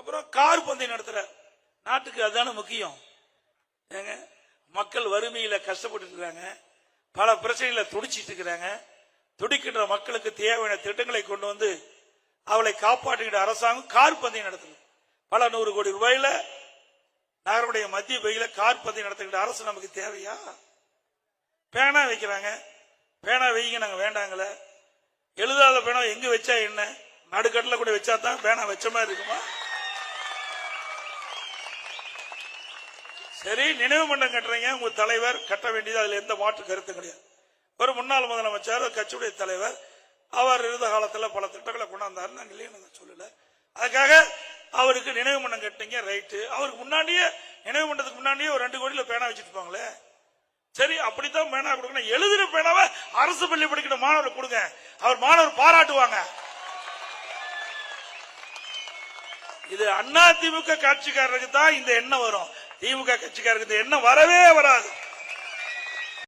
அப்புறம் கார் பந்தயம் நடத்துற நாட்டுக்கு அதுதானே முக்கியம். ஏங்க மக்கள் வறுமையில கஷ்டப்பட்டு இருக்காங்க. பல பிரச்சனைகளை துடிச்சிட்டு இருக்கிறாங்க. துடிக்கின்ற மக்களுக்கு தேவையான திட்டங்களை கொண்டு வந்து அவளை காப்பாற்றுகிற அரசாங்கம் கார் பந்தயம் நடத்துது. பல நூறு கோடி ரூபாயில நகருடைய மத்திய பகுதியில கார் பந்தயம் நடத்துகிற அரசு நமக்கு தேவையா? பேனா வைக்கிறாங்க. பேனா வைங்க நாங்க வேண்டாங்கள எழுதாத பேனா எங்க வச்சா என்ன? நடுக்கட்டில் கூட வச்சா தான் பேனா வச்ச மாதிரி இருக்குமா? சரி நினைவு மன்றம் கட்டுறீங்க உங்க தலைவர் கட்ட வேண்டியது அதுல எந்த மாற்று கருத்து கிடையாது. ஒரு முன்னாள் முதலமைச்சர் கட்சியுடைய தலைவர் அவர் இருந்த காலத்துல பல திட்டங்களை கொண்டாந்தாரு நாங்க இல்லைன்னு சொல்லல. அதுக்காக அவருக்கு நினைவு மன்றம் கட்டிங்க ரைட்டு. அவருக்கு முன்னாடியே நினைவு மன்றத்துக்கு முன்னாடியே ஒரு ரெண்டு கோடியில பேனா வச்சுட்டு இருப்பாங்களே. சரி அப்படித்தான் பேனா கொடுக்கணும். எழுதுற பேனாவை அரசு பள்ளி படிக்கிற மாணவர் கொடுங்க. அவர் மாணவர் பாராட்டுவாங்க. இது அண்ணா திமுக கட்சிக்காரருக்கு தான் இந்த எண்ணம் வரும். திமுக கட்சிக்காரருக்கு இந்த எண்ணம் வரவே வராது.